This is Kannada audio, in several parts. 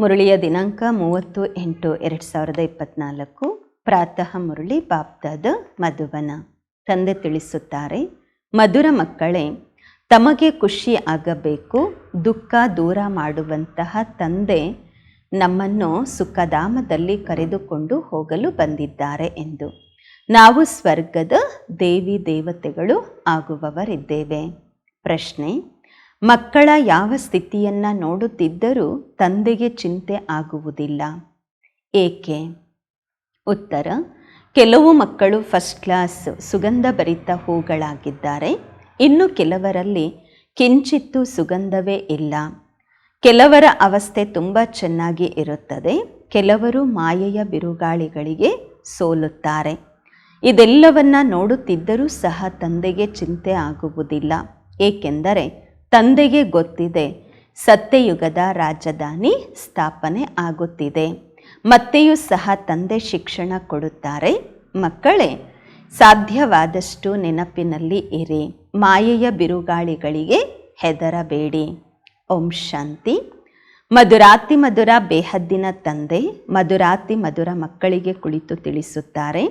ಮುರಳಿಯ ದಿನಾಂಕ ಮೂವತ್ತು ಎಂಟು ಎರಡು ಸಾವಿರದ ಇಪ್ಪತ್ನಾಲ್ಕು. ಪ್ರಾತಃ ಮುರಳಿ ಬಾಪ್ದಾದ ಮಧುವನ. ತಂದೆ ತಿಳಿಸುತ್ತಾರೆ, ಮಧುರ ಮಕ್ಕಳೇ, ತಮಗೆ ಖುಷಿ ಆಗಬೇಕು. ದುಃಖ ದೂರ ಮಾಡುವಂತಹ ತಂದೆ ನಮ್ಮನ್ನು ಸುಖಧಾಮದಲ್ಲಿ ಕರೆದುಕೊಂಡು ಹೋಗಲು ಬಂದಿದ್ದಾರೆ ಎಂದು. ನಾವು ಸ್ವರ್ಗದ ದೇವಿ ದೇವತೆಗಳು ಆಗುವವರಿದ್ದೇವೆ. ಪ್ರಶ್ನೆ ಮಕ್ಕಳ ಯಾವ ಸ್ಥಿತಿಯನ್ನು ನೋಡುತ್ತಿದ್ದರೂ ತಂದೆಗೆ ಚಿಂತೆ ಆಗುವುದಿಲ್ಲ. ಏಕೆ? ಉತ್ತರ, ಕೆಲವು ಮಕ್ಕಳು ಫಸ್ಟ್ ಕ್ಲಾಸ್ ಸುಗಂಧ ಭರಿತ ಹೂಗಳಾಗಿದ್ದಾರೆ. ಇನ್ನು ಕೆಲವರಲ್ಲಿ ಕಿಂಚಿತ್ತೂ ಸುಗಂಧವೇ ಇಲ್ಲ. ಕೆಲವರ ಅವಸ್ಥೆ ತುಂಬ ಚೆನ್ನಾಗಿ ಇರುತ್ತದೆ. ಕೆಲವರು ಮಾಯೆಯ ಬಿರುಗಾಳಿಗಳಿಗೆ ಸೋಲುತ್ತಾರೆ. ಇದೆಲ್ಲವನ್ನ ನೋಡುತ್ತಿದ್ದರೂ ಸಹ ತಂದೆಗೆ ಚಿಂತೆ ಆಗುವುದಿಲ್ಲ. ಏಕೆಂದರೆ ತಂದೆಗೆ ಗೊತ್ತಿದೆ. ಸತ್ಯಯುಗದ ರಾಜಧಾನಿ ಸ್ಥಾಪನೆ ಆಗುತ್ತಿದೆ. ಮತ್ತೆಯೂ ಸಹ ತಂದೆ ಶಿಕ್ಷಣ ಕೊಡುತ್ತಾರೆ. ಮಕ್ಕಳೇ, ಸಾಧ್ಯವಾದಷ್ಟು ನೆನಪಿನಲ್ಲಿ ಇರಿ. ಮಾಯೆಯ ಬಿರುಗಾಳಿಗಳಿಗೆ ಹೆದರಬೇಡಿ. ಓಂ ಶಾಂತಿ. ಮಧುರಾತಿ ಮಧುರ ಬೇಹದ್ದಿನ ತಂದೆ, ಮಧುರಾತಿ ಮಧುರ ಮಕ್ಕಳಿಗೆ ಕುಳಿತು ತಿಳಿಸುತ್ತಾರೆ.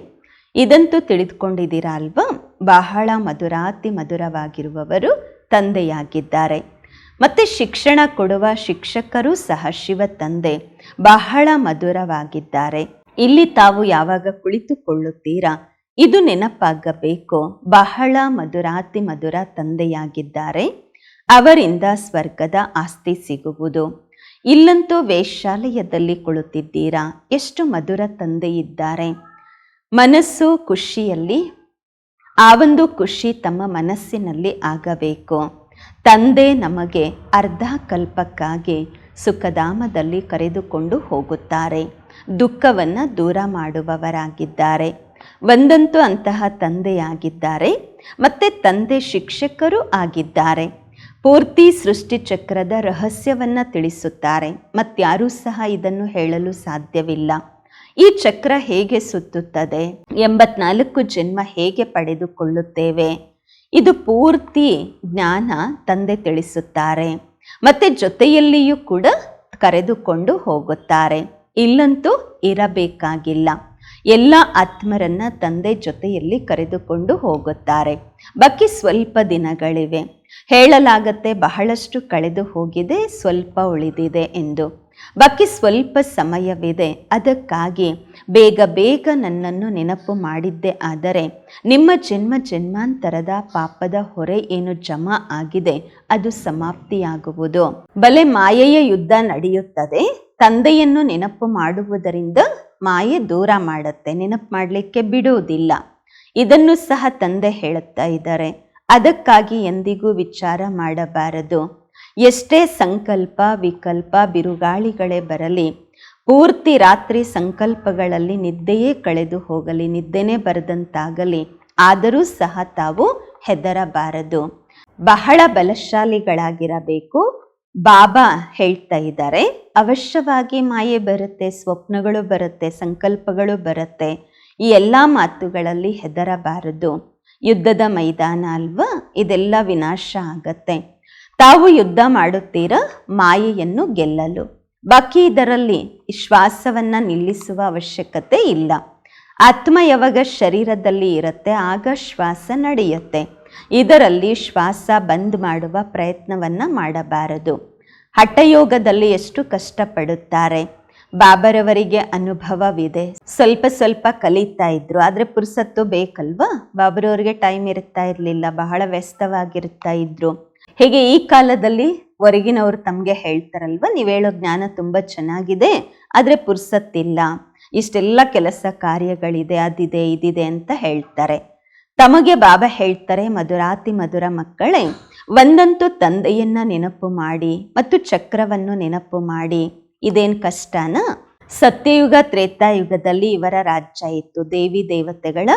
ಇದಂತೂ ತಿಳಿದುಕೊಂಡಿದ್ದೀರಾ ಅಲ್ವಾ? ಬಹಳ ಮಧುರಾತಿ ಮಧುರವಾಗಿರುವವರು ತಂದೆಯಾಗಿದ್ದಾರೆ. ಮತ್ತು ಶಿಕ್ಷಣ ಕೊಡುವ ಶಿಕ್ಷಕರು ಸಹ ಶಿವ ತಂದೆ. ಬಹಳ ಮಧುರವಾಗಿದ್ದಾರೆ. ಇಲ್ಲಿ ತಾವು ಯಾವಾಗ ಕುಳಿತುಕೊಳ್ಳುತ್ತೀರಾ? ಇದು ನೆನಪಾಗಬೇಕು. ಬಹಳ ಮಧುರಾತಿ ಮಧುರ ತಂದೆಯಾಗಿದ್ದಾರೆ. ಅವರಿಂದ ಸ್ವರ್ಗದ ಆಸ್ತಿ ಸಿಗುವುದು. ಇಲ್ಲಂತೂ ವೇಶಾಲಯದಲ್ಲಿ ಕುಳಿತಿದ್ದೀರಾ? ಎಷ್ಟು ಮಧುರ ತಂದೆ ಇದ್ದಾರೆ ಮನಸ್ಸು ಖುಷಿಯಲ್ಲಿ ಆ ಒಂದು ಖುಷಿ ತಮ್ಮ ಮನಸ್ಸಿನಲ್ಲಿ ಆಗಬೇಕು. ತಂದೆ ನಮಗೆ ಅರ್ಧ ಕಲ್ಪಕ್ಕಾಗಿ ಸುಖಧಾಮದಲ್ಲಿ ಕರೆದುಕೊಂಡು ಹೋಗುತ್ತಾರೆ. ದುಃಖವನ್ನು ದೂರ ಮಾಡುವವರಾಗಿದ್ದಾರೆ. ಒಂದಂತೂ ಅಂತಹ ತಂದೆಯಾಗಿದ್ದಾರೆ. ಮತ್ತು ತಂದೆ ಶಿಕ್ಷಕರು ಆಗಿದ್ದಾರೆ. ಪೂರ್ತಿ ಸೃಷ್ಟಿಚಕ್ರದ ರಹಸ್ಯವನ್ನು ತಿಳಿಸುತ್ತಾರೆ. ಮತ್ತಾರೂ ಸಹ ಇದನ್ನು ಹೇಳಲು ಸಾಧ್ಯವಿಲ್ಲ. ಈ ಚಕ್ರ ಹೇಗೆ ಸುತ್ತುತ್ತದೆ? ಎಂಬತ್ನಾಲ್ಕು ಜನ್ಮ ಹೇಗೆ ಪಡೆದುಕೊಳ್ಳುತ್ತೇವೆ? ಇದು ಪೂರ್ತಿ ಜ್ಞಾನ ತಂದೆ ತಿಳಿಸುತ್ತಾರೆ. ಮತ್ತೆ ಜೊತೆಯಲ್ಲಿಯೂ ಕೂಡ ಕರೆದುಕೊಂಡು ಹೋಗುತ್ತಾರೆ. ಇಲ್ಲಂತೂ ಇರಬೇಕಾಗಿಲ್ಲ. ಎಲ್ಲ ಆತ್ಮರನ್ನ ತಂದೆ ಜೊತೆಯಲ್ಲಿ ಕರೆದುಕೊಂಡು ಹೋಗುತ್ತಾರೆ. ಬಾಕಿ ಸ್ವಲ್ಪ ದಿನಗಳಿವೆ. ಹೇಳಲಾಗತ್ತೆ ಬಹಳಷ್ಟು ಕಳೆದು ಹೋಗಿದೆ, ಸ್ವಲ್ಪ ಉಳಿದಿದೆ ಎಂದು. ಬಾಕಿ ಸ್ವಲ್ಪ ಸಮಯವಿದೆ. ಅದಕ್ಕಾಗಿ ಬೇಗ ಬೇಗ ನನ್ನನ್ನು ನೆನಪು ಮಾಡಿದ್ದೆ. ಆದರೆ ನಿಮ್ಮ ಜನ್ಮ ಜನ್ಮಾಂತರದ ಪಾಪದ ಹೊರೆ ಏನು ಜಮಾ ಆಗಿದೆ? ಅದು ಸಮಾಪ್ತಿಯಾಗುವುದು. ಬಲೆ ಮಾಯೆಯ ಯುದ್ಧ ನಡೆಯುತ್ತದೆ. ತಂದೆಯನ್ನು ನೆನಪು ಮಾಡುವುದರಿಂದ ಮಾಯೆ ದೂರ ಮಾಡುತ್ತೆ. ನೆನಪು ಮಾಡಲಿಕ್ಕೆ ಬಿಡುವುದಿಲ್ಲ. ಇದನ್ನು ಸಹ ತಂದೆ ಹೇಳುತ್ತಾ ಇದ್ದಾರೆ. ಅದಕ್ಕಾಗಿ ಎಂದಿಗೂ ವಿಚಾರ ಮಾಡಬಾರದು. ಎಷ್ಟೇ ಸಂಕಲ್ಪ ವಿಕಲ್ಪ ಬಿರುಗಾಳಿಗಳೇ ಬರಲಿ, ಪೂರ್ತಿ ರಾತ್ರಿ ಸಂಕಲ್ಪಗಳಲ್ಲಿ ನಿದ್ದೆಯೇ ಕಳೆದು ಹೋಗಲಿ, ನಿದ್ದೆನೇ ಬರದಂತಾಗಲಿ, ಆದರೂ ಸಹ ತಾವು ಹೆದರಬಾರದು. ಬಹಳ ಬಲಶಾಲಿಗಳಾಗಿರಬೇಕು. ಬಾಬಾ ಹೇಳ್ತಾ ಇದ್ದಾರೆ, ಅವಶ್ಯವಾಗಿ ಮಾಯೆ ಬರುತ್ತೆ, ಸ್ವಪ್ನಗಳು ಬರುತ್ತೆ, ಸಂಕಲ್ಪಗಳು ಬರುತ್ತೆ. ಈ ಎಲ್ಲ ಮಾತುಗಳಲ್ಲಿ ಹೆದರಬಾರದು. ಯುದ್ಧದ ಮೈದಾನ ಅಲ್ವಾ? ಇದೆಲ್ಲ ವಿನಾಶ ಆಗತ್ತೆ. ತಾವು ಯುದ್ಧ ಮಾಡುತ್ತೀರ? ಮಾಯೆಯನ್ನು ಗೆಲ್ಲಲು. ಬಾಕಿ ಇದರಲ್ಲಿ ಶ್ವಾಸವನ್ನು ನಿಲ್ಲಿಸುವ ಅವಶ್ಯಕತೆ ಇಲ್ಲ. ಆತ್ಮ ಯಾವಾಗ ಶರೀರದಲ್ಲಿ ಇರುತ್ತೆ, ಆಗ ಶ್ವಾಸ ನಡೆಯುತ್ತೆ. ಇದರಲ್ಲಿ ಶ್ವಾಸ ಬಂದ್ ಮಾಡುವ ಪ್ರಯತ್ನವನ್ನ ಮಾಡಬಾರದು. ಹಠಯೋಗದಲ್ಲಿ ಎಷ್ಟು ಕಷ್ಟಪಡುತ್ತಾರೆ? ಬಾಬರವರಿಗೆ ಅನುಭವವಿದೆ. ಸ್ವಲ್ಪ ಸ್ವಲ್ಪ ಕಲಿತಾ ಇದ್ರು. ಆದರೆ ಪುರುಸತ್ತು ಬೇಕಲ್ವಾ? ಬಾಬರವರಿಗೆ ಟೈಮ್ ಇರ್ತಾ ಇರಲಿಲ್ಲ. ಬಹಳ ವ್ಯಸ್ತವಾಗಿರ್ತಾ ಇದ್ರು. ಹೇಗೆ ಈ ಕಾಲದಲ್ಲಿ ಹೊರಗಿನವರು ತಮಗೆ ಹೇಳ್ತಾರಲ್ವ? ನೀವು ಹೇಳೋ ಜ್ಞಾನ ತುಂಬ ಚೆನ್ನಾಗಿದೆ, ಆದರೆ ಪುರ್ಸತ್ತಿಲ್ಲ. ಇಷ್ಟೆಲ್ಲ ಕೆಲಸ ಕಾರ್ಯಗಳಿದೆ, ಅದಿದೆ, ಇದಿದೆ ಅಂತ ಹೇಳ್ತಾರೆ. ತಮಗೆ ಬಾಬಾ ಹೇಳ್ತಾರೆ, ಮಧುರಾತಿ ಮಧುರ ಮಕ್ಕಳೇ, ಒಂದಂತೂ ತಂದೆಯನ್ನ ನೆನಪು ಮಾಡಿ ಮತ್ತು ಚಕ್ರವನ್ನು ನೆನಪು ಮಾಡಿ. ಇದೇನು ಕಷ್ಟನಾ? ಸತ್ಯಯುಗ, ತ್ರೇತಾಯುಗದಲ್ಲಿ ಇವರ ರಾಜ್ಯ ಇತ್ತು. ದೇವಿ ದೇವತೆಗಳ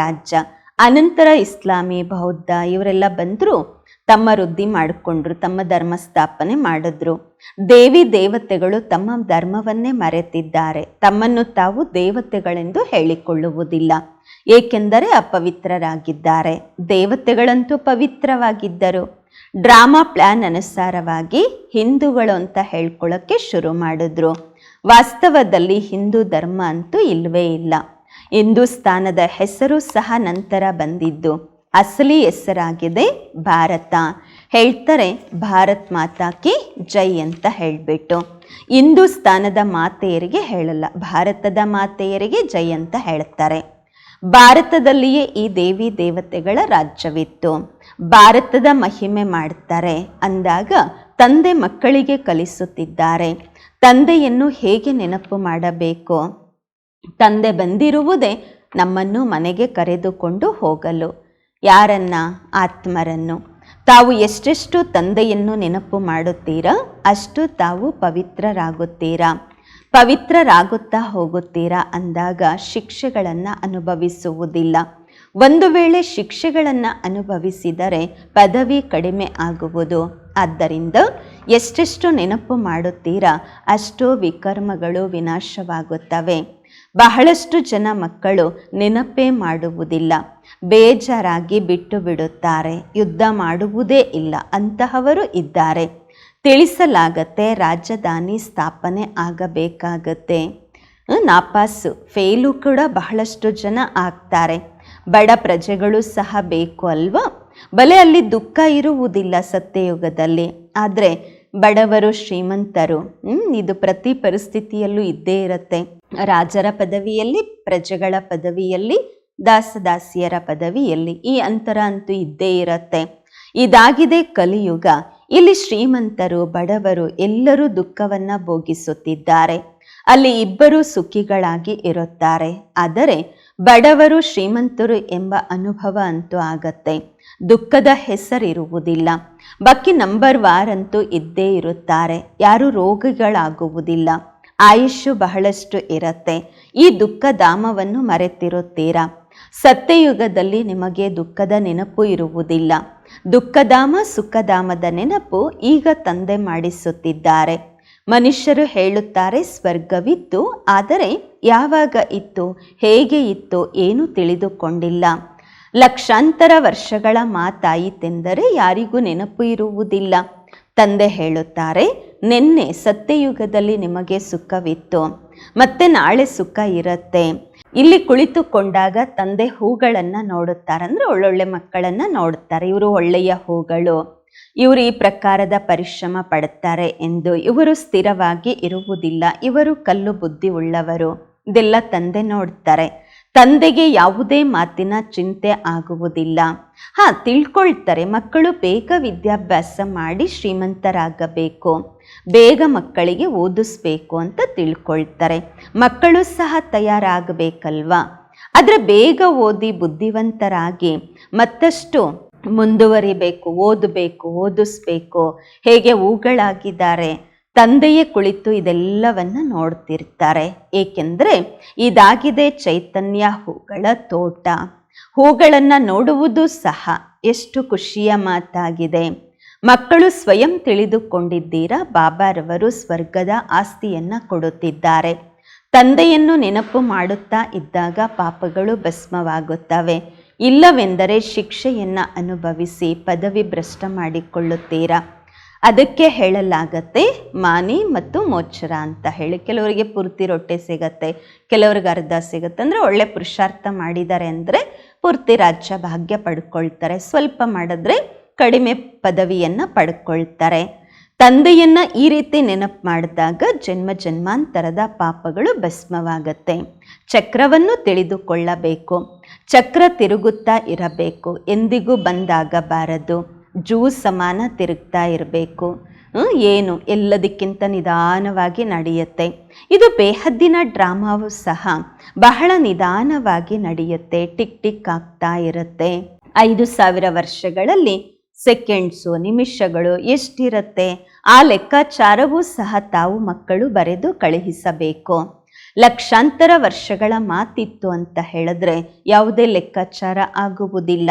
ರಾಜ್ಯ. ಅನಂತರ ಇಸ್ಲಾಮಿ, ಬೌದ್ಧ ಇವರೆಲ್ಲ ಬಂದರು. ತಮ್ಮ ವೃದ್ಧಿ ಮಾಡಿಕೊಂಡ್ರು, ತಮ್ಮ ಧರ್ಮ ಸ್ಥಾಪನೆ ಮಾಡಿದ್ರು. ದೇವಿ ದೇವತೆಗಳು ತಮ್ಮ ಧರ್ಮವನ್ನೇ ಮರೆತಿದ್ದಾರೆ. ತಮ್ಮನ್ನು ತಾವು ದೇವತೆಗಳೆಂದು ಹೇಳಿಕೊಳ್ಳುವುದಿಲ್ಲ. ಏಕೆಂದರೆ ಅಪವಿತ್ರರಾಗಿದ್ದಾರೆ. ದೇವತೆಗಳಂತೂ ಪವಿತ್ರವಾಗಿದ್ದರು. ಡ್ರಾಮಾ ಪ್ಲಾನ್ ಅನುಸಾರವಾಗಿ ಹಿಂದೂಗಳು ಅಂತ ಹೇಳ್ಕೊಳ್ಳೋಕ್ಕೆ ಶುರು ಮಾಡಿದ್ರು. ವಾಸ್ತವದಲ್ಲಿ ಹಿಂದೂ ಧರ್ಮ ಅಂತೂ ಇಲ್ಲವೇ ಇಲ್ಲ. ಹಿಂದೂಸ್ತಾನದ ಹೆಸರು ಸಹ ನಂತರ ಬಂದಿದ್ದು. ಅಸಲಿ ಹೆಸರಾಗಿದೆ ಭಾರತ. ಹೇಳ್ತಾರೆ, ಭಾರತ್ ಮಾತಾ ಕಿ ಜೈ ಅಂತ ಹೇಳಿಬಿಟ್ಟು. ಹಿಂದೂಸ್ತಾನದ ಮಾತೆಯರಿಗೆ ಹೇಳಲ್ಲ, ಭಾರತದ ಮಾತೆಯರಿಗೆ ಜೈ ಅಂತ ಹೇಳ್ತಾರೆ. ಭಾರತದಲ್ಲಿಯೇ ಈ ದೇವಿ ದೇವತೆಗಳ ರಾಜ್ಯವಿತ್ತು. ಭಾರತದ ಮಹಿಮೆ ಮಾಡ್ತಾರೆ ಅಂದಾಗ ತಂದೆ ಮಕ್ಕಳಿಗೆ ಕಲಿಸುತ್ತಿದ್ದಾರೆ. ತಂದೆಯನ್ನು ಹೇಗೆ ನೆನಪು ಮಾಡಬೇಕು? ತಂದೆ ಬಂದಿರುವುದೇ ನಮ್ಮನ್ನು ಮನೆಗೆ ಕರೆದುಕೊಂಡು ಹೋಗಲು. ಯಾರನ್ನ? ಆತ್ಮರನ್ನು. ತಾವು ಎಷ್ಟೆಷ್ಟು ತಂದೆಯನ್ನು ನೆನಪು ಮಾಡುತ್ತೀರಾ? ಅಷ್ಟು ತಾವು ಪವಿತ್ರರಾಗುತ್ತೀರಾ? ಪವಿತ್ರರಾಗುತ್ತಾ ಹೋಗುತ್ತೀರಾ ಅಂದಾಗ ಶಿಕ್ಷೆಗಳನ್ನು ಅನುಭವಿಸುವುದಿಲ್ಲ. ಒಂದು ವೇಳೆ ಶಿಕ್ಷೆಗಳನ್ನು ಅನುಭವಿಸಿದರೆ ಪದವಿ ಕಡಿಮೆ ಆಗುವುದು. ಆದ್ದರಿಂದ ಎಷ್ಟೆಷ್ಟು ನೆನಪು ಮಾಡುತ್ತೀರಾ, ಅಷ್ಟು ವಿಕರ್ಮಗಳು ವಿನಾಶವಾಗುತ್ತವೆ. ಬಹಳಷ್ಟು ಜನ ಮಕ್ಕಳು ನೆನಪೇ ಮಾಡುವುದಿಲ್ಲ. ಬೇಜಾರಾಗಿ ಬಿಟ್ಟು ಬಿಡುತ್ತಾರೆ ಯುದ್ಧ ಮಾಡುವುದೇ ಇಲ್ಲ, ಅಂತಹವರು ಇದ್ದಾರೆ. ತಿಳಿಸಲಾಗತ್ತೆ ರಾಜಧಾನಿ ಸ್ಥಾಪನೆ ಆಗಬೇಕಾಗತ್ತೆ. ನಾಪಾಸು. ಫೇಲು ಕೂಡ ಬಹಳಷ್ಟು ಜನ ಆಗ್ತಾರೆ. ಬಡ ಪ್ರಜೆಗಳು ಸಹ ಬೇಕು ಅಲ್ವಾ? ಬಲೆ ಅಲ್ಲಿ ದುಃಖ ಇರುವುದಿಲ್ಲ ಸತ್ಯಯುಗದಲ್ಲಿ. ಆದರೆ ಬಡವರು ಶ್ರೀಮಂತರು ಇದು ಪ್ರತಿ ಪರಿಸ್ಥಿತಿಯಲ್ಲೂ ಇದ್ದೇ ಇರುತ್ತೆ. ರಾಜರ ಪದವಿಯಲ್ಲಿ, ಪ್ರಜೆಗಳ ಪದವಿಯಲ್ಲಿ ದಾಸದಾಸಿಯರ ಪದವಿಯಲ್ಲಿ ಈ ಅಂತರ ಅಂತೂ ಇದ್ದೇ ಇರತ್ತೆ. ಇದಾಗಿದೆ ಕಲಿಯುಗ. ಇಲ್ಲಿ ಶ್ರೀಮಂತರು, ಬಡವರು ಎಲ್ಲರೂ ದುಃಖವನ್ನ ಭೋಗಿಸುತ್ತಿದ್ದಾರೆ. ಅಲ್ಲಿ ಇಬ್ಬರು ಸುಖಿಗಳಾಗಿ ಇರುತ್ತಾರೆ. ಆದರೆ ಬಡವರು ಶ್ರೀಮಂತರು ಎಂಬ ಅನುಭವ ಅಂತೂ ಆಗತ್ತೆ. ದುಃಖದ ಹೆಸರಿರುವುದಿಲ್ಲ. ಬಾಕಿ ನಂಬರ್ ವಾರ್ ಅಂತೂ ಇದ್ದೇ ಇರುತ್ತಾರೆ. ಯಾರು ರೋಗಿಗಳಾಗುವುದಿಲ್ಲ. ಆಯುಷು ಬಹಳಷ್ಟು ಇರತ್ತೆ. ಈ ದುಃಖ ಧಾಮವನ್ನು ಮರೆತಿರುತ್ತೀರಾ? ಸತ್ಯಯುಗದಲ್ಲಿ ನಿಮಗೆ ದುಃಖದ ನೆನಪು ಇರುವುದಿಲ್ಲ. ದುಃಖಧಾಮ ಸುಖಧಾಮದ ನೆನಪು ಈಗ ತಂದೆ ಮಾಡಿಸುತ್ತಿದ್ದಾರೆ. ಮನುಷ್ಯರು ಹೇಳುತ್ತಾರೆ, ಸ್ವರ್ಗವಿತ್ತು, ಆದರೆ ಯಾವಾಗ ಇತ್ತು, ಹೇಗೆ ಇತ್ತು, ಏನು ತಿಳಿದುಕೊಂಡಿಲ್ಲ. ಲಕ್ಷಾಂತರ ವರ್ಷಗಳ ಮಾತಾಯಿತೆಂದರೆ ಯಾರಿಗೂ ನೆನಪು ಇರುವುದಿಲ್ಲ. ತಂದೆ ಹೇಳುತ್ತಾರೆ, ನಿನ್ನೆ ಸತ್ಯಯುಗದಲ್ಲಿ ನಿಮಗೆ ಸುಖವಿತ್ತು. ಮತ್ತೆ ನಾಳೆ ಸುಖ ಇರತ್ತೆ. ಇಲ್ಲಿ ಕುಳಿತುಕೊಂಡಾಗ ತಂದೆ ಹೂಗಳನ್ನು ನೋಡುತ್ತಾರೆ. ಅಂದರೆ ಒಳ್ಳೊಳ್ಳೆ ಮಕ್ಕಳನ್ನು ನೋಡುತ್ತಾರೆ. ಇವರು ಒಳ್ಳೆಯ ಹೂಗಳು, ಇವರು ಈ ಪ್ರಕಾರದ ಪರಿಶ್ರಮ ಪಡುತ್ತಾರೆ ಎಂದು ಇವರು ಸ್ಥಿರವಾಗಿ ಇರುವುದಿಲ್ಲ. ಇವರು ಕಲ್ಲು ಬುದ್ಧಿ ಉಳ್ಳವರು. ಇದೆಲ್ಲ ತಂದೆ ನೋಡ್ತಾರೆ. ತಂದೆಗೆ ಯಾವುದೇ ಮಾತಿನ ಚಿಂತೆ ಆಗುವುದಿಲ್ಲ. ಹಾ, ತಿಳ್ಕೊಳ್ತಾರೆ. ಮಕ್ಕಳು ಬೇಗ ವಿದ್ಯಾಭ್ಯಾಸ ಮಾಡಿ ಶ್ರೀಮಂತರಾಗಬೇಕು. ಬೇಗ ಮಕ್ಕಳಿಗೆ ಓದಿಸ್ಬೇಕು ಅಂತ ತಿಳ್ಕೊಳ್ತಾರೆ. ಮಕ್ಕಳು ಸಹ ತಯಾರಾಗಬೇಕಲ್ವಾ? ಆದರೆ ಬೇಗ ಓದಿ ಬುದ್ಧಿವಂತರಾಗಿ ಮತ್ತಷ್ಟು ಮುಂದುವರಿಬೇಕು, ಓದಬೇಕು, ಓದಿಸ್ಬೇಕು, ಹೇಗೆ ಹೂಗಳಾಗಿದ್ದಾರೆ, ತಂದೆಯೇ ಕುಳಿತು ಇದೆಲ್ಲವನ್ನ ನೋಡ್ತಿರ್ತಾರೆ. ಏಕೆಂದರೆ ಇದಾಗಿದೆ ಚೈತನ್ಯ ಹೂಗಳ ತೋಟ. ಹೂಗಳನ್ನು ನೋಡುವುದು ಸಹ ಎಷ್ಟು ಖುಷಿಯ ಮಾತಾಗಿದೆ. ಮಕ್ಕಳು ಸ್ವಯಂ ತಿಳಿದುಕೊಂಡಿದ್ದೀರಾ? ಬಾಬಾರವರು ಸ್ವರ್ಗದ ಆಸ್ತಿಯನ್ನ ಕೊಡುತ್ತಿದ್ದಾರೆ. ತಂದೆಯನ್ನು ನೆನಪು ಮಾಡುತ್ತಾ ಇದ್ದಾಗ ಪಾಪಗಳು ಭಸ್ಮವಾಗುತ್ತವೆ. ಇಲ್ಲವೆಂದರೆ ಶಿಕ್ಷೆಯನ್ನು ಅನುಭವಿಸಿ ಪದವಿ ಭ್ರಷ್ಟ ಮಾಡಿಕೊಳ್ಳುತ್ತೀರಾ? ಅದಕ್ಕೆ ಹೇಳಲಾಗತ್ತೆ ಮಾನಿ ಮತ್ತು ಮೋಚರ ಅಂತ ಹೇಳಿ. ಕೆಲವರಿಗೆ ಪೂರ್ತಿ ರೊಟ್ಟೆ ಸಿಗತ್ತೆ, ಕೆಲವ್ರಿಗೆ ಅರ್ಧ ಸಿಗತ್ತೆ. ಅಂದರೆ ಒಳ್ಳೆ ಪುರುಷಾರ್ಥ ಮಾಡಿದ್ದಾರೆ ಅಂದರೆ ಪೂರ್ತಿ ರಾಜ್ಯ ಭಾಗ್ಯ ಪಡ್ಕೊಳ್ತಾರೆ. ಸ್ವಲ್ಪ ಮಾಡಿದ್ರೆ ಕಡಿಮೆ ಪದವಿಯನ್ನು ಪಡ್ಕೊಳ್ತಾರೆ. ತಂದೆಯನ್ನ ಈ ರೀತಿ ನೆನಪು ಮಾಡಿದಾಗ ಜನ್ಮ ಜನ್ಮಾಂತರದ ಪಾಪಗಳು ಭಸ್ಮವಾಗತ್ತೆ. ಚಕ್ರವನ್ನು ತಿಳಿದುಕೊಳ್ಳಬೇಕು. ಚಕ್ರ ತಿರುಗುತ್ತಾ ಇರಬೇಕು. ಎಂದಿಗೂ ಬಂದಾಗಬಾರದು. ಜೂ ಸಮಾನ ತಿರುಗ್ತಾ ಇರಬೇಕು. ಏನು? ಎಲ್ಲದಕ್ಕಿಂತ ನಿಧಾನವಾಗಿ ನಡೆಯುತ್ತೆ. ಇದು ಬೇಹದ್ದಿನ ಡ್ರಾಮಾವು ಸಹ ಬಹಳ ನಿಧಾನವಾಗಿ ನಡೆಯುತ್ತೆ. ಟಿಕ್ ಟಿಕ್ ಆಗ್ತಾ ಇರುತ್ತೆ. ಐದು ಸಾವಿರ ವರ್ಷಗಳಲ್ಲಿ ಸೆಕೆಂಡ್ಸು, ನಿಮಿಷಗಳು ಎಷ್ಟಿರುತ್ತೆ? ಆ ಲೆಕ್ಕಾಚಾರವೂ ಸಹ ತಾವು ಮಕ್ಕಳು ಬರೆದು ಕಳುಹಿಸಬೇಕು. ಲಕ್ಷಾಂತರ ವರ್ಷಗಳ ಮಾತಿತ್ತು ಅಂತ ಹೇಳಿದ್ರೆ ಯಾವುದೇ ಲೆಕ್ಕಾಚಾರ ಆಗುವುದಿಲ್ಲ.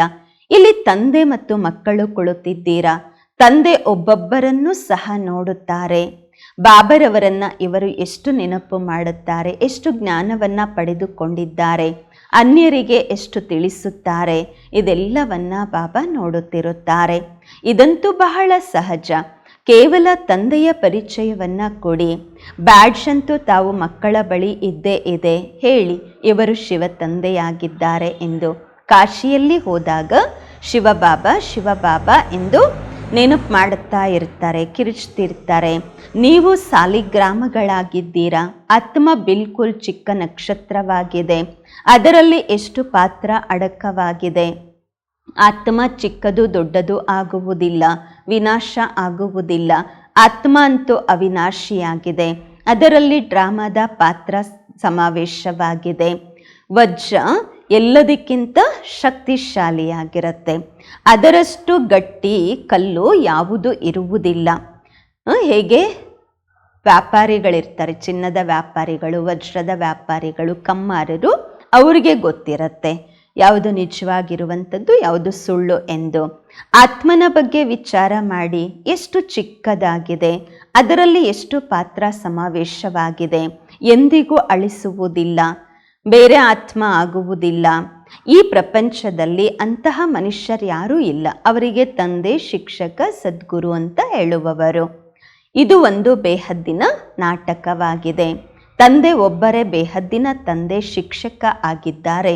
ಇಲ್ಲಿ ತಂದೆ ಮತ್ತು ಮಕ್ಕಳು ಕುಳಿತಿದ್ದೀರಾ? ತಂದೆ ಒಬ್ಬೊಬ್ಬರನ್ನು ಸಹ ನೋಡುತ್ತಾರೆ. ಬಾಬರವರನ್ನ ಇವರು ಎಷ್ಟು ನೆನಪು ಮಾಡುತ್ತಾರೆ? ಎಷ್ಟು ಜ್ಞಾನವನ್ನ ಪಡೆದುಕೊಂಡಿದ್ದಾರೆ? ಅನ್ಯರಿಗೆ ಎಷ್ಟು ತಿಳಿಸುತ್ತಾರೆ? ಇದೆಲ್ಲವನ್ನ ಬಾಬಾ ನೋಡುತ್ತಿರುತ್ತಾರೆ. ಇದಂತೂ ಬಹಳ ಸಹಜ. ಕೇವಲ ತಂದೆಯ ಪರಿಚಯವನ್ನ ಕೊಡಿ. ಬ್ಯಾಡ್ಜ್ ಅಂತೂ ತಾವು ಮಕ್ಕಳ ಬಳಿ ಇದ್ದೇ ಇದೆ. ಹೇಳಿ, ಇವರು ಶಿವ ತಂದೆಯಾಗಿದ್ದಾರೆ ಎಂದು. ಕಾಶಿಯಲ್ಲಿ ಹೋದಾಗ, ಶಿವಬಾಬಾ ಶಿವಬಾಬಾ ಎಂದು ನೆನಪು ಮಾಡುತ್ತಾ ಇರ್ತಾರೆ ಕಿರುಚ್ತಿರ್ತಾರೆ ನೀವು ಸಾಲಿಗ್ರಾಮಗಳಾಗಿದ್ದೀರಾ? ಆತ್ಮ ಬಿಲ್ಕುಲ್ ಚಿಕ್ಕ ನಕ್ಷತ್ರವಾಗಿದೆ. ಅದರಲ್ಲಿ ಎಷ್ಟು ಪಾತ್ರ ಅಡಕವಾಗಿದೆ? ಆತ್ಮ ಚಿಕ್ಕದು ದೊಡ್ಡದು ಆಗುವುದಿಲ್ಲ, ವಿನಾಶ ಆಗುವುದಿಲ್ಲ. ಆತ್ಮ ಅಂತೂ ಅವಿನಾಶಿಯಾಗಿದೆ. ಅದರಲ್ಲಿ ಡ್ರಾಮಾದ ಪಾತ್ರ ಸಮಾವೇಶವಾಗಿದೆ. ವಜ್ರ ಎಲ್ಲದಕ್ಕಿಂತ ಶಕ್ತಿಶಾಲಿಯಾಗಿರುತ್ತೆ. ಅದರಷ್ಟು ಗಟ್ಟಿ ಕಲ್ಲು ಯಾವುದು ಇರುವುದಿಲ್ಲ. ಹೇಗೆ? ವ್ಯಾಪಾರಿಗಳಿರ್ತಾರೆ, ಚಿನ್ನದ ವ್ಯಾಪಾರಿಗಳು, ವಜ್ರದ ವ್ಯಾಪಾರಿಗಳು, ಕಮ್ಮಾರರು, ಅವರಿಗೆ ಗೊತ್ತಿರತ್ತೆ ಯಾವುದು ನಿಜವಾಗಿರುವಂಥದ್ದು, ಯಾವುದು ಸುಳ್ಳು ಎಂದು. ಆತ್ಮನ ಬಗ್ಗೆ ವಿಚಾರ ಮಾಡಿ, ಎಷ್ಟು ಚಿಕ್ಕದಾಗಿದೆ, ಅದರಲ್ಲಿ ಎಷ್ಟು ಪಾತ್ರ ಸಮಾವೇಶವಾಗಿದೆ ಎಂದಿಗೂ ಅಳಿಸುವುದಿಲ್ಲ. ಬೇರೆ ಆತ್ಮ ಆಗುವುದಿಲ್ಲ. ಈ ಪ್ರಪಂಚದಲ್ಲಿ ಅಂತಹ ಮನುಷ್ಯರ್ಯಾರೂ ಇಲ್ಲ. ಅವರಿಗೆ ತಂದೆ, ಶಿಕ್ಷಕ, ಸದ್ಗುರು ಅಂತ ಹೇಳುವವರು. ಇದು ಒಂದು ಬೇಹದ್ದಿನ ನಾಟಕವಾಗಿದೆ. ತಂದೆ ಒಬ್ಬರೇ ಬೇಹದ್ದಿನ ತಂದೆ, ಶಿಕ್ಷಕ ಆಗಿದ್ದಾರೆ.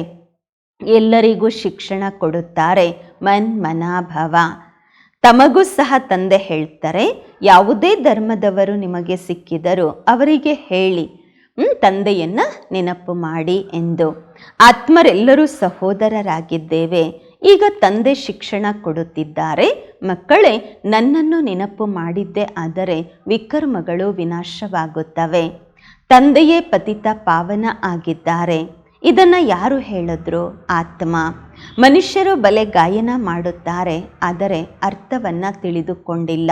ಎಲ್ಲರಿಗೂ ಶಿಕ್ಷಣ ಕೊಡುತ್ತಾರೆ. ಮನ್ ಮನಾಭವ. ತಮಗೂ ಸಹ ತಂದೆ ಹೇಳ್ತಾರೆ, ಯಾವುದೇ ಧರ್ಮದವರು ನಿಮಗೆ ಸಿಕ್ಕಿದರೂ ಅವರಿಗೆ ಹೇಳಿ. ತಂದೆಯನ್ನ ನೆನಪು ಮಾಡಿ ಎಂದು. ಆತ್ಮರೆಲ್ಲರೂ ಸಹೋದರರಾಗಿದ್ದೇವೆ. ಈಗ ತಂದೆ ಶಿಕ್ಷಣ ಕೊಡುತ್ತಿದ್ದಾರೆ. ಮಕ್ಕಳೇ, ನನ್ನನ್ನು ನೆನಪು ಮಾಡಿದ್ದೆ ಆದರೆ ವಿಕರ್ಮಗಳು ವಿನಾಶವಾಗುತ್ತವೆ. ತಂದೆಯೇ ಪತಿತ ಪಾವನ ಆಗಿದ್ದಾರೆ. ಇದನ್ನು ಯಾರು ಹೇಳಿದ್ರು? ಆತ್ಮ. ಮನುಷ್ಯರು ಬಲೆ ಗಾಯನ ಮಾಡುತ್ತಾರೆ, ಆದರೆ ಅರ್ಥವನ್ನು ತಿಳಿದುಕೊಂಡಿಲ್ಲ.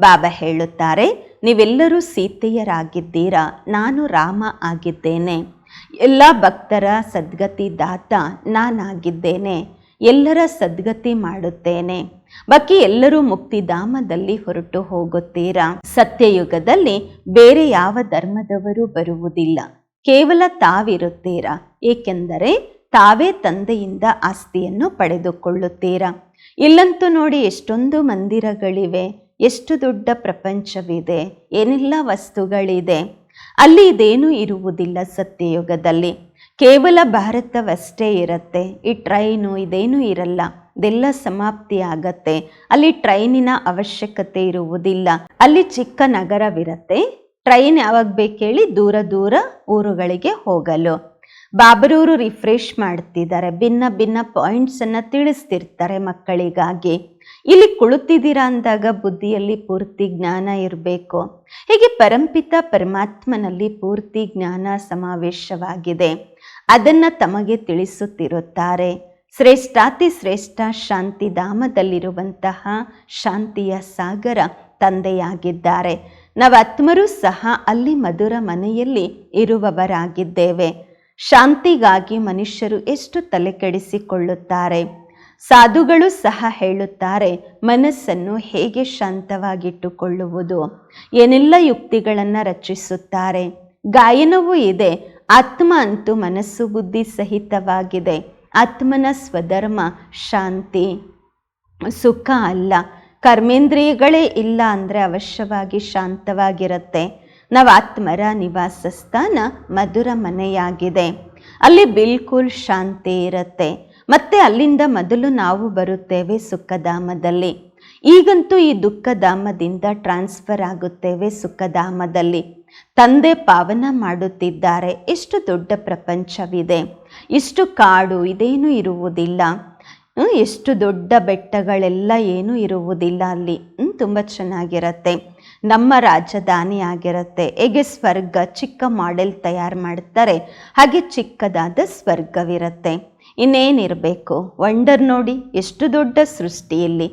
ಬಾಬಾ ಹೇಳುತ್ತಾರೆ, ನೀವೆಲ್ಲರೂ ಸೀತೆಯರಾಗಿದ್ದೀರಾ? ನಾನು ರಾಮ ಆಗಿದ್ದೇನೆ. ಎಲ್ಲ ಭಕ್ತರ ಸದ್ಗತಿ ದಾತ ನಾನಾಗಿದ್ದೇನೆ. ಎಲ್ಲರ ಸದ್ಗತಿ ಮಾಡುತ್ತೇನೆ. ಬಾಕಿ ಎಲ್ಲರೂ ಮುಕ್ತಿಧಾಮದಲ್ಲಿ ಹೊರಟು ಹೋಗುತ್ತೀರಾ? ಸತ್ಯಯುಗದಲ್ಲಿ ಬೇರೆ ಯಾವ ಧರ್ಮದವರು ಬರುವುದಿಲ್ಲ. ಕೇವಲ ತಾವಿರುತ್ತೀರಾ? ಏಕೆಂದರೆ ತಾವೇ ತಂದೆಯಿಂದ ಆಸ್ತಿಯನ್ನು ಪಡೆದುಕೊಳ್ಳುತ್ತೀರಾ? ಇಲ್ಲಂತೂ ನೋಡಿ ಎಷ್ಟೊಂದು ಮಂದಿರಗಳಿವೆ. ಎಷ್ಟು ದೊಡ್ಡ ಪ್ರಪಂಚವಿದೆ, ಏನೆಲ್ಲ ವಸ್ತುಗಳಿದೆ, ಅಲ್ಲಿ ಇದೇನೂ ಇರುವುದಿಲ್ಲ ಸತ್ಯಯುಗದಲ್ಲಿ. ಕೇವಲ ಭಾರತವಷ್ಟೇ ಇರುತ್ತೆ, ಈ ಟ್ರೈನು ಇದೇನೂ ಇರಲ್ಲ, ಇದೆಲ್ಲ ಸಮಾಪ್ತಿ ಆಗತ್ತೆ ಅಲ್ಲಿ ಟ್ರೈನಿನ ಅವಶ್ಯಕತೆ ಇರುವುದಿಲ್ಲ, ಅಲ್ಲಿ ಚಿಕ್ಕ ನಗರವಿರತ್ತೆ, ಟ್ರೈನ್ ಯಾವಾಗ ಬೇಕೇಳಿ ದೂರ ದೂರ ಊರುಗಳಿಗೆ ಹೋಗಲು. ಬಾಬರೂರು ರಿಫ್ರೆಶ್ ಮಾಡ್ತಿದ್ದಾರೆ, ಭಿನ್ನ ಭಿನ್ನ ಪಾಯಿಂಟ್ಸನ್ನು ತಿಳಿಸ್ತಿರ್ತಾರೆ ಮಕ್ಕಳಿಗಾಗಿ. ಇಲ್ಲಿ ಕುಳಿತಿದ್ದೀರಾ ಅಂದಾಗ ಬುದ್ಧಿಯಲ್ಲಿ ಪೂರ್ತಿ ಜ್ಞಾನ ಇರಬೇಕು. ಹೀಗೆ ಪರಂಪಿತ ಪರಮಾತ್ಮನಲ್ಲಿ ಪೂರ್ತಿ ಜ್ಞಾನ ಸಮಾವೇಶವಾಗಿದೆ. ಅದನ್ನು ತಮಗೆ ತಿಳಿಸುತ್ತಿರುತ್ತಾರೆ. ಶ್ರೇಷ್ಠಾತಿ ಶ್ರೇಷ್ಠ ಶಾಂತಿಧಾಮದಲ್ಲಿರುವಂತಹ ಶಾಂತಿಯ ಸಾಗರ ತಂದೆಯಾಗಿದ್ದಾರೆ. ನಾವಾತ್ಮರೂ ಸಹ ಅಲ್ಲಿ ಮಧುರ ಮನೆಯಲ್ಲಿ ಇರುವವರಾಗಿದ್ದೇವೆ. ಶಾಂತಿಗಾಗಿ ಮನುಷ್ಯರು ಎಷ್ಟು ತಲೆ ಕೆಡಿಸಿಕೊಳ್ಳುತ್ತಾರೆ ಸಾಧುಗಳು ಸಹ ಹೇಳುತ್ತಾರೆ, ಮನಸ್ಸನ್ನು ಹೇಗೆ ಶಾಂತವಾಗಿಟ್ಟುಕೊಳ್ಳುವುದು? ಏನೆಲ್ಲ ಯುಕ್ತಿಗಳನ್ನು ರಚಿಸುತ್ತಾರೆ? ಗಾಯನವೂ ಇದೆ. ಆತ್ಮ ಅಂತೂ ಮನಸ್ಸು ಬುದ್ಧಿ ಸಹಿತವಾಗಿದೆ. ಆತ್ಮನ ಸ್ವಧರ್ಮ ಶಾಂತಿ. ಸುಖ ಅಲ್ಲ. ಕರ್ಮೇಂದ್ರಿಯಗಳೇ ಇಲ್ಲ ಅಂದರೆ ಅವಶ್ಯವಾಗಿ ಶಾಂತವಾಗಿರುತ್ತೆ. ನಾವು ಆತ್ಮರ ನಿವಾಸ ಸ್ಥಾನ ಮಧುರ ಮನೆಯಾಗಿದೆ. ಅಲ್ಲಿ ಬಿಲ್ಕುಲ್ ಶಾಂತಿ ಇರುತ್ತೆ. ಮತ್ತೆ ಅಲ್ಲಿಂದ ಮೊದಲು ನಾವು ಬರುತ್ತೇವೆ ಸುಖಧಾಮದಲ್ಲಿ. ಈಗಂತೂ ಈ ದುಃಖಧಾಮದಿಂದ ಟ್ರಾನ್ಸ್ಫರ್ ಆಗುತ್ತೇವೆ ಸುಖಧಾಮದಲ್ಲಿ. ತಂದೆ ಪಾವನ ಮಾಡುತ್ತಿದ್ದಾರೆ. ಎಷ್ಟು ದೊಡ್ಡ ಪ್ರಪಂಚವಿದೆ. ಇಷ್ಟು ಕಾಡು ಇದೇನು ಇರುವುದಿಲ್ಲ. ಎಷ್ಟು ದೊಡ್ಡ ಬೆಟ್ಟಗಳೆಲ್ಲ ಏನೂ ಇರುವುದಿಲ್ಲ ಅಲ್ಲಿ. ತುಂಬ ಚೆನ್ನಾಗಿರತ್ತೆ. ನಮ್ಮ ರಾಜಧಾನಿ ಆಗಿರುತ್ತೆ. ಹೇಗೆ ಸ್ವರ್ಗ ಚಿಕ್ಕ ಮಾಡೆಲ್ ತಯಾರು ಮಾಡ್ತಾರೆ, ಹಾಗೆ ಚಿಕ್ಕದಾದ ಸ್ವರ್ಗವಿರುತ್ತೆ. ಇನ್ನೇನಿರಬೇಕು? ವಂಡರ್ ನೋಡಿ ಎಷ್ಟು ದೊಡ್ಡ ಸೃಷ್ಟಿಯಲ್ಲಿ.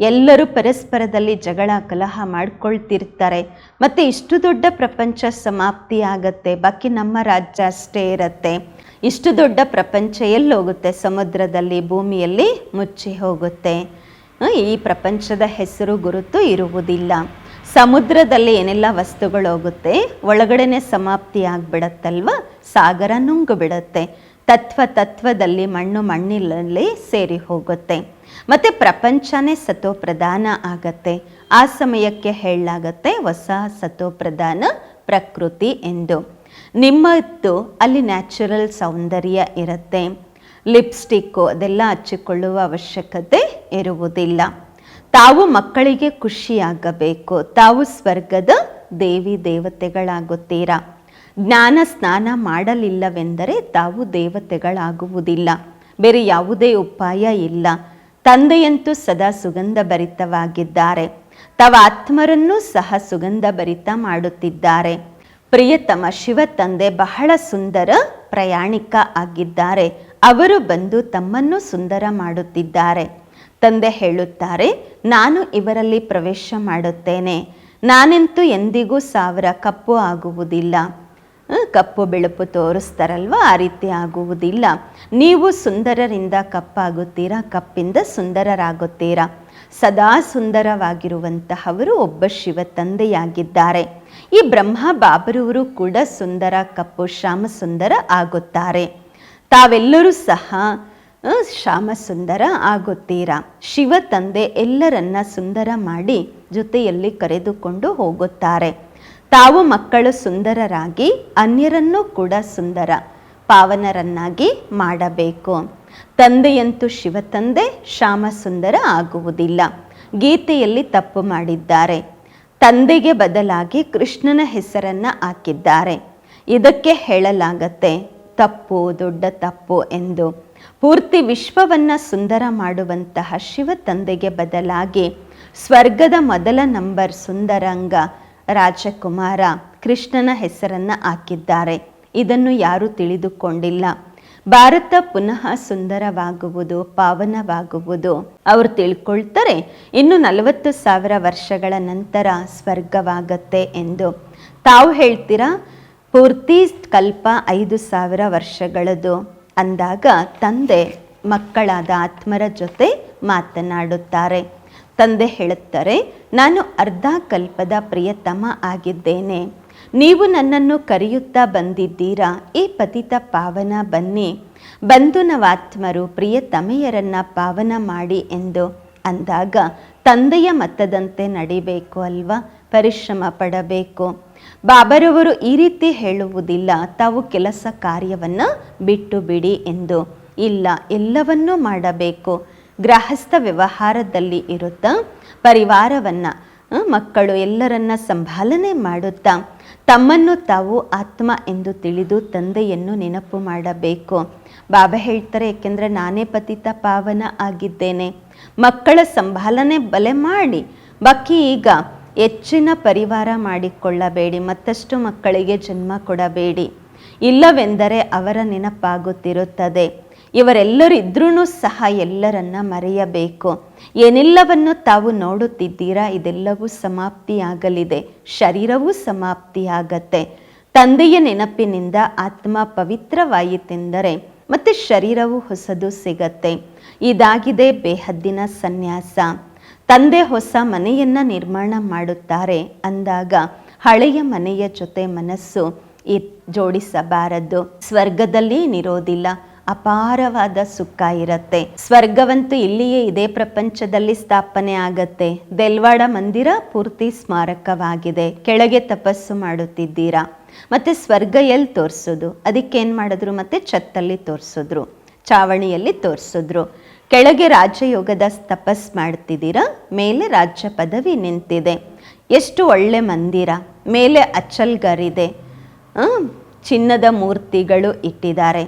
ಎಲ್ಲರೂ ಪರಸ್ಪರದಲ್ಲಿ ಜಗಳ, ಕಲಹ ಮಾಡ್ಕೊಳ್ತಿರ್ತಾರೆ. ಮತ್ತು ಇಷ್ಟು ದೊಡ್ಡ ಪ್ರಪಂಚ ಸಮಾಪ್ತಿ ಆಗತ್ತೆ. ಬಾಕಿ ನಮ್ಮ ರಾಜ್ಯ ಅಷ್ಟೇ ಇರತ್ತೆ. ಇಷ್ಟು ದೊಡ್ಡ ಪ್ರಪಂಚ ಎಲ್ಲೋಗುತ್ತೆ? ಸಮುದ್ರದಲ್ಲಿ, ಭೂಮಿಯಲ್ಲಿ ಮುಚ್ಚಿ ಹೋಗುತ್ತೆ. ಈ ಪ್ರಪಂಚದ ಹೆಸರು ಗುರುತು ಇರುವುದಿಲ್ಲ. ಸಮುದ್ರದಲ್ಲಿ ಏನೆಲ್ಲ ವಸ್ತುಗಳು ಹೋಗುತ್ತೆ ಒಳಗಡೆನೆ ಸಮಾಪ್ತಿ ಆಗಿಬಿಡತ್ತಲ್ವ? ಸಾಗರ ನುಂಗು ಬಿಡತ್ತೆ ತತ್ವ ತತ್ವದಲ್ಲಿ ಮಣ್ಣು ಮಣ್ಣಿನಲ್ಲಿ ಸೇರಿ ಹೋಗುತ್ತೆ. ಮತ್ತು ಪ್ರಪಂಚನೇ ಸತೋಪ್ರಧಾನ ಆಗತ್ತೆ. ಆ ಸಮಯಕ್ಕೆ ಹೇಳಲಾಗತ್ತೆ ಹೊಸ ಸತೋಪ್ರಧಾನ ಪ್ರಕೃತಿ ಎಂದು. ನಿಮ್ಮದ್ದು ಅಲ್ಲಿ ನ್ಯಾಚುರಲ್ ಸೌಂದರ್ಯ ಇರುತ್ತೆ. ಲಿಪ್ಸ್ಟಿಕ್ಕು ಅದೆಲ್ಲ ಹಚ್ಚಿಕೊಳ್ಳುವ ಅವಶ್ಯಕತೆ ಇರುವುದಿಲ್ಲ. ತಾವು ಮಕ್ಕಳಿಗೆ ಖುಷಿಯಾಗಬೇಕು. ತಾವು ಸ್ವರ್ಗದ ದೇವಿ ದೇವತೆಗಳಾಗುತ್ತೀರಾ? ಜ್ಞಾನ ಸ್ನಾನ ಮಾಡಲಿಲ್ಲವೆಂದರೆ ತಾವು ದೇವತೆಗಳಾಗುವುದಿಲ್ಲ. ಬೇರೆ ಯಾವುದೇ ಉಪಾಯ ಇಲ್ಲ. ತಂದೆಯಂತೂ ಸದಾ ಸುಗಂಧ ಭರಿತವಾಗಿದ್ದಾರೆ ತವ ಆತ್ಮರನ್ನೂ ಸಹ ಸುಗಂಧ ಭರಿತ ಮಾಡುತ್ತಿದ್ದಾರೆ. ಪ್ರಿಯತಮ ಶಿವ ತಂದೆ ಬಹಳ ಸುಂದರ ಪ್ರಯಾಣಿಕ ಆಗಿದ್ದಾರೆ. ಅವರು ಬಂದು ತಮ್ಮನ್ನು ಸುಂದರ ಮಾಡುತ್ತಿದ್ದಾರೆ. ತಂದೆ ಹೇಳುತ್ತಾರೆ, ನಾನು ಇವರಲ್ಲಿ ಪ್ರವೇಶ ಮಾಡುತ್ತೇನೆ. ನಾನಂತೂ ಎಂದಿಗೂ ಸಾವಿರ ಕಪ್ಪು ಆಗುವುದಿಲ್ಲ. ಕಪ್ಪು ಬೆಳಪು ತೋರಿಸ್ತಾರಲ್ವ? ಆ ರೀತಿ ಆಗುವುದಿಲ್ಲ. ನೀವು ಸುಂದರರಿಂದ ಕಪ್ಪಾಗುತ್ತೀರಾ? ಕಪ್ಪಿಂದ ಸುಂದರರಾಗುತ್ತೀರಾ? ಸದಾ ಸುಂದರವಾಗಿರುವಂತಹವರು ಒಬ್ಬ ಶಿವ ತಂದೆಯಾಗಿದ್ದಾರೆ. ಈ ಬ್ರಹ್ಮ ಬಾಬರವರು ಕೂಡ ಸುಂದರ, ಕಪ್ಪು, ಶ್ಯಾಮ ಸುಂದರ ಆಗುತ್ತಾರೆ. ತಾವೆಲ್ಲರೂ ಸಹ ಶ್ಯಾಮ ಸುಂದರ ಆಗುತ್ತೀರಾ? ಶಿವ ತಂದೆ ಎಲ್ಲರನ್ನ ಸುಂದರ ಮಾಡಿ ಜೊತೆಯಲ್ಲಿ ಕರೆದುಕೊಂಡು ಹೋಗುತ್ತಾರೆ. ತಾವು ಮಕ್ಕಳು ಸುಂದರರಾಗಿ, ಅನ್ಯರನ್ನೂ ಕೂಡ ಸುಂದರ ಪಾವನರನ್ನಾಗಿ ಮಾಡಬೇಕು. ತಂದೆಯಂತೂ ಶಿವ ತಂದೆ ಶ್ಯಾಮ ಸುಂದರ ಆಗುವುದಿಲ್ಲ. ಗೀತೆಯಲ್ಲಿ ತಪ್ಪು ಮಾಡಿದ್ದಾರೆ. ತಂದೆಗೆ ಬದಲಾಗಿ ಕೃಷ್ಣನ ಹೆಸರನ್ನು ಹಾಕಿದ್ದಾರೆ. ಇದಕ್ಕೆ ಹೇಳಲಾಗತ್ತೆ, ತಪ್ಪು, ದೊಡ್ಡ ತಪ್ಪು ಎಂದು. ಪೂರ್ತಿ ವಿಶ್ವವನ್ನು ಸುಂದರ ಮಾಡುವಂತಹ ಶಿವ ತಂದೆಗೆ ಬದಲಾಗಿ, ಸ್ವರ್ಗದ ಮೊದಲ ನಂಬರ್ ಸುಂದರಂಗ ರಾಜಕುಮಾರ ಕೃಷ್ಣನ ಹೆಸರನ್ನು ಹಾಕಿದ್ದಾರೆ. ಇದನ್ನು ಯಾರೂ ತಿಳಿದುಕೊಂಡಿಲ್ಲ. ಭಾರತ ಪುನಃ ಸುಂದರವಾಗುವುದು, ಪಾವನವಾಗುವುದು ಅವರು ತಿಳ್ಕೊಳ್ತಾರೆ. ಇನ್ನು ನಲವತ್ತು ಸಾವಿರ ವರ್ಷಗಳ ನಂತರ ಸ್ವರ್ಗವಾಗತ್ತೆ ಎಂದು. ತಾವು ಹೇಳ್ತೀರಾ? ಪೂರ್ತಿ ಕಲ್ಪ ಐದು ಸಾವಿರ ವರ್ಷಗಳದು ಅಂದಾಗ ತಂದೆ ಮಕ್ಕಳಾದ ಆತ್ಮರ ಜೊತೆ ಮಾತನಾಡುತ್ತಾರೆ. ತಂದೆ ಹೇಳುತ್ತಾರೆ, ನಾನು ಅರ್ಧ ಕಲ್ಪದ ಪ್ರಿಯತಮ ಆಗಿದ್ದೇನೆ. ನೀವು ನನ್ನನ್ನು ಕರೆಯುತ್ತಾ ಬಂದಿದ್ದೀರಾ? ಈ ಪತಿತ ಪಾವನ ಬನ್ನಿ. ಬಂದು ನವಾತ್ಮರು ಪ್ರಿಯತಮೆಯರನ್ನ ಪಾವನ ಮಾಡಿ ಎಂದು ಅಂದಾಗ, ತಂದೆಯ ಮತದಂತೆ ನಡಿಬೇಕು ಅಲ್ವಾ? ಪರಿಶ್ರಮ ಪಡಬೇಕು. ಬಾಬರವರು ಈ ರೀತಿ ಹೇಳುವುದಿಲ್ಲ. ತಾವು ಕೆಲಸ ಕಾರ್ಯವನ್ನು ಬಿಟ್ಟು ಬಿಡಿ ಎಂದು. ಇಲ್ಲ, ಎಲ್ಲವನ್ನೂ ಮಾಡಬೇಕು. ಗೃಹಸ್ಥ ವ್ಯವಹಾರದಲ್ಲಿ ಇರುತ್ತಾ, ಪರಿವಾರವನ್ನು ಮಕ್ಕಳು ಎಲ್ಲರನ್ನ ಸಂಭಾಲನೆ ಮಾಡುತ್ತಾ, ತಮ್ಮನ್ನು ತಾವು ಆತ್ಮ ಎಂದು ತಿಳಿದು ತಂದೆಯನ್ನು ನೆನಪು ಮಾಡಬೇಕು. ಬಾಬಾ ಹೇಳ್ತಾರೆ ಏಕೆಂದರೆ ನಾನೇ ಪತಿತ ಪಾವನ ಆಗಿದ್ದೇನೆ. ಮಕ್ಕಳ ಸಂಭಾಲನೆ ಬಲೆ ಮಾಡಿ, ಬಾಕಿ ಈಗ ಹೆಚ್ಚಿನ ಪರಿವಾರ ಮಾಡಿಕೊಳ್ಳಬೇಡಿ, ಮತ್ತಷ್ಟು ಮಕ್ಕಳಿಗೆ ಜನ್ಮ ಕೊಡಬೇಡಿ. ಇಲ್ಲವೆಂದರೆ ಅವರ ನೆನಪಾಗುತ್ತಿರುತ್ತದೆ. ಇವರೆಲ್ಲರೂ ಇದ್ರೂ ಸಹ ಎಲ್ಲರನ್ನ ಮರೆಯಬೇಕು. ಏನೆಲ್ಲವನ್ನು ತಾವು ನೋಡುತ್ತಿದ್ದೀರಾ? ಇದೆಲ್ಲವೂ ಸಮಾಪ್ತಿಯಾಗಲಿದೆ. ಶರೀರವೂ ಸಮಾಪ್ತಿಯಾಗತ್ತೆ. ತಂದೆಯ ನೆನಪಿನಿಂದ ಆತ್ಮ ಪವಿತ್ರವಾಯಿತೆಂದರೆ ಮತ್ತೆ ಶರೀರವು ಹೊಸದು ಸಿಗತ್ತೆ. ಇದಾಗಿದೆ ಬೇಹದ್ದಿನ ಸನ್ಯಾಸ. ತಂದೆ ಹೊಸ ಮನೆಯನ್ನ ನಿರ್ಮಾಣ ಮಾಡುತ್ತಾರೆ ಅಂದಾಗ ಹಳೆಯ ಮನೆಯ ಜೊತೆ ಮನಸ್ಸು ಈ ಜೋಡಿಸಬಾರದು. ಸ್ವರ್ಗದಲ್ಲಿ ನಿರೋದಿಲ್ಲ. ಅಪಾರವಾದ ಸುಖ ಇರತ್ತೆ. ಸ್ವರ್ಗವಂತೂ ಇಲ್ಲಿಯೇ ಇದೇ ಪ್ರಪಂಚದಲ್ಲಿ ಸ್ಥಾಪನೆ ಆಗತ್ತೆ. ದೆಲ್ವಾಡ ಮಂದಿರ ಪೂರ್ತಿ ಸ್ಮಾರಕವಾಗಿದೆ. ಕೆಳಗೆ ತಪಸ್ಸು ಮಾಡುತ್ತಿದ್ದೀರಾ? ಮತ್ತೆ ಸ್ವರ್ಗ ಎಲ್ಲಿ ತೋರಿಸೋದು? ಅದಕ್ಕೇನು ಮಾಡಿದ್ರು ಮತ್ತೆ ಛತ್ತಲ್ಲಿ ತೋರಿಸಿದ್ರು. ಚಾವಣಿಯಲ್ಲಿ ತೋರಿಸಿದ್ರು. ಕೆಳಗೆ ರಾಜಯೋಗದ ತಪಸ್ ಮಾಡ್ತಿದ್ದೀರಾ? ಮೇಲೆ ರಾಜ್ಯ ಪದವಿ ನಿಂತಿದೆ. ಎಷ್ಟು ಒಳ್ಳೆ ಮಂದಿರ. ಮೇಲೆ ಅಚ್ಚಲ್ಗರಿದೆ ಚಿನ್ನದ ಮೂರ್ತಿಗಳು ಇಟ್ಟಿದ್ದಾರೆ.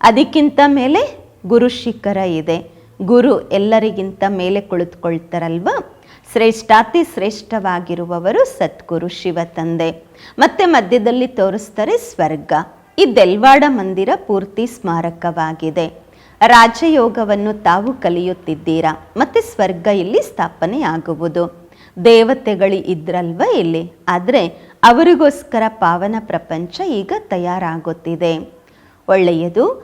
ಅದಕ್ಕಿಂತ ಮೇಲೆ ಗುರು ಶಿಖರ ಇದೆ. ಗುರು ಎಲ್ಲರಿಗಿಂತ ಮೇಲೆ ಕುಳಿತುಕೊಳ್ತಾರಲ್ವ? ಶ್ರೇಷ್ಠಾತಿ ಶ್ರೇಷ್ಠವಾಗಿರುವವರು ಸತ್ಗುರು ಶಿವ ತಂದೆ. ಮತ್ತೆ ಮಧ್ಯದಲ್ಲಿ ತೋರಿಸ್ತಾರೆ ಸ್ವರ್ಗ. ಈ ದೆಲ್ವಾಡ ಮಂದಿರ ಪೂರ್ತಿ ಸ್ಮಾರಕವಾಗಿದೆ. ರಾಜಯೋಗವನ್ನು ತಾವು ಕಲಿಯುತ್ತಿದ್ದೀರಾ? ಮತ್ತೆ ಸ್ವರ್ಗ ಇಲ್ಲಿ ಸ್ಥಾಪನೆ ಆಗುವುದು ದೇವತೆಗಳು ಇದ್ರಲ್ವ ಇಲ್ಲಿ? ಆದರೆ ಅವರಿಗೋಸ್ಕರ ಪಾವನ ಪ್ರಪಂಚ ಈಗ ತಯಾರಾಗುತ್ತಿದೆ. ಒಳ್ಳೆಯದು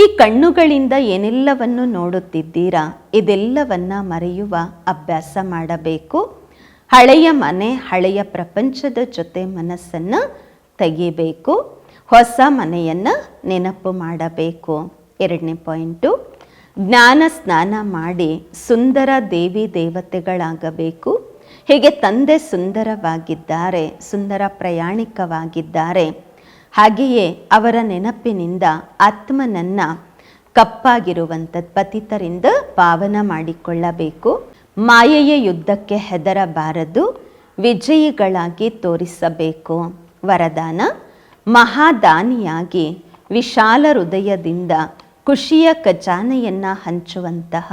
ಈ ಕಣ್ಣುಗಳಿಂದ ಏನೆಲ್ಲವನ್ನು ನೋಡುತ್ತಿದ್ದೀರಾ? ಇದೆಲ್ಲವನ್ನ ಮರೆಯುವ ಅಭ್ಯಾಸ ಮಾಡಬೇಕು. ಹಳೆಯ ಮನೆ, ಹಳೆಯ ಪ್ರಪಂಚದ ಜೊತೆ ಮನಸ್ಸನ್ನು ತೆಗಿಬೇಕು. ಹೊಸ ಮನೆಯನ್ನು ನೆನಪು ಮಾಡಬೇಕು. ಎರಡನೇ ಪಾಯಿಂಟು, ಜ್ಞಾನ ಸ್ನಾನ ಮಾಡಿ ಸುಂದರ ದೇವಿ ದೇವತೆಗಳಾಗಬೇಕು. ಹೇಗೆ ತಂದೆ ಸುಂದರವಾಗಿದ್ದಾರೆ, ಸುಂದರ ಪ್ರಯಾಣಿಕವಾಗಿದ್ದಾರೆ. ಹಾಗೆಯೇ ಅವರ ನೆನಪಿನಿಂದ ಆತ್ಮನನ್ನ ಕಪ್ಪಾಗಿರುವಂಥ ಪತಿತರಿಂದ ಪಾವನ ಮಾಡಿಕೊಳ್ಳಬೇಕು. ಮಾಯೆಯ ಯುದ್ಧಕ್ಕೆ ಹೆದರಬಾರದು. ವಿಜಯಿಗಳಾಗಿ ತೋರಿಸಬೇಕು. ವರದಾನ, ಮಹಾದಾನಿಯಾಗಿ ವಿಶಾಲ ಹೃದಯದಿಂದ ಖುಷಿಯ ಖಜಾನೆಯನ್ನು ಹಂಚುವಂತಹ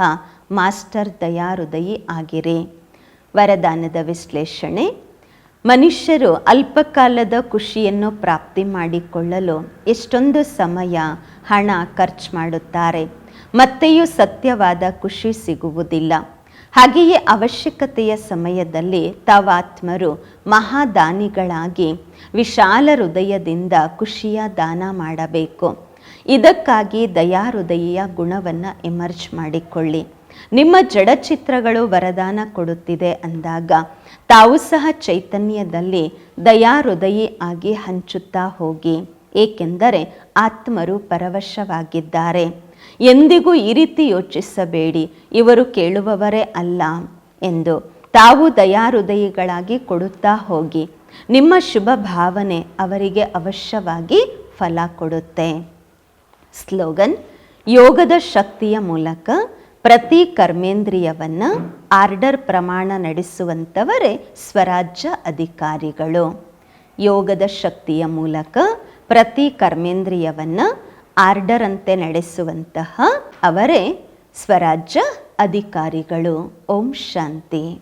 ಮಾಸ್ಟರ್ ದಯಾಹೃದಯಿ ಆಗಿರಿ. ವರದಾನದ ವಿಶ್ಲೇಷಣೆ ಮನುಷ್ಯರು ಅಲ್ಪಕಾಲದ ಖುಷಿಯನ್ನು ಪ್ರಾಪ್ತಿ ಮಾಡಿಕೊಳ್ಳಲು ಎಷ್ಟೊಂದು ಸಮಯ, ಹಣ ಖರ್ಚು ಮಾಡುತ್ತಾರೆ. ಮತ್ತೆಯೂ ಸತ್ಯವಾದ ಖುಷಿ ಸಿಗುವುದಿಲ್ಲ. ಹಾಗೆಯೇ ಅವಶ್ಯಕತೆಯ ಸಮಯದಲ್ಲಿ ತಾವಾತ್ಮರು ಮಹಾದಾನಿಗಳಾಗಿ ವಿಶಾಲ ಹೃದಯದಿಂದ ಖುಷಿಯ ದಾನ ಮಾಡಬೇಕು. ಇದಕ್ಕಾಗಿ ದಯಾಹೃದಯ ಗುಣವನ್ನು ಎಮರ್ಜ್ ಮಾಡಿಕೊಳ್ಳಿ. ನಿಮ್ಮ ಜಡಚಿತ್ರಗಳು ವರದಾನ ಕೊಡುತ್ತಿದೆ ಅಂದಾಗ ತಾವು ಸಹ ಚೈತನ್ಯದಲ್ಲಿ ದಯಾಹೃದಯಿ ಆಗಿ ಹಂಚುತ್ತಾ ಹೋಗಿ. ಏಕೆಂದರೆ ಆತ್ಮರು ಪರವಶವಾಗಿದ್ದಾರೆ. ಎಂದಿಗೂ ಈ ರೀತಿ ಯೋಚಿಸಬೇಡಿ. ಇವರು ಕೇಳುವವರೇ ಅಲ್ಲ ಎಂದು ತಾವು ದಯಾಹೃದಯಿಗಳಾಗಿ ಕೊಡುತ್ತಾ ಹೋಗಿ. ನಿಮ್ಮ ಶುಭ ಭಾವನೆ ಅವರಿಗೆ ಅವಶ್ಯವಾಗಿ ಫಲ ಕೊಡುತ್ತೆ. ಸ್ಲೋಗನ್, ಯೋಗದ ಶಕ್ತಿಯ ಮೂಲಕ ಪ್ರತಿ ಕರ್ಮೇಂದ್ರಿಯವನ್ನು ಆರ್ಡರ್ ಪ್ರಮಾಣ ನಡೆಸುವಂಥವರೇ ಸ್ವರಾಜ್ಯ ಅಧಿಕಾರಿಗಳು. ಯೋಗದ ಶಕ್ತಿಯ ಮೂಲಕ ಪ್ರತಿ ಕರ್ಮೇಂದ್ರಿಯವನ್ನು ಆರ್ಡರ್ ಅಂತೆ ನಡೆಸುವಂತಹ ಅವರೇ ಸ್ವರಾಜ್ಯ ಅಧಿಕಾರಿಗಳು. ಓಂ ಶಾಂತಿ.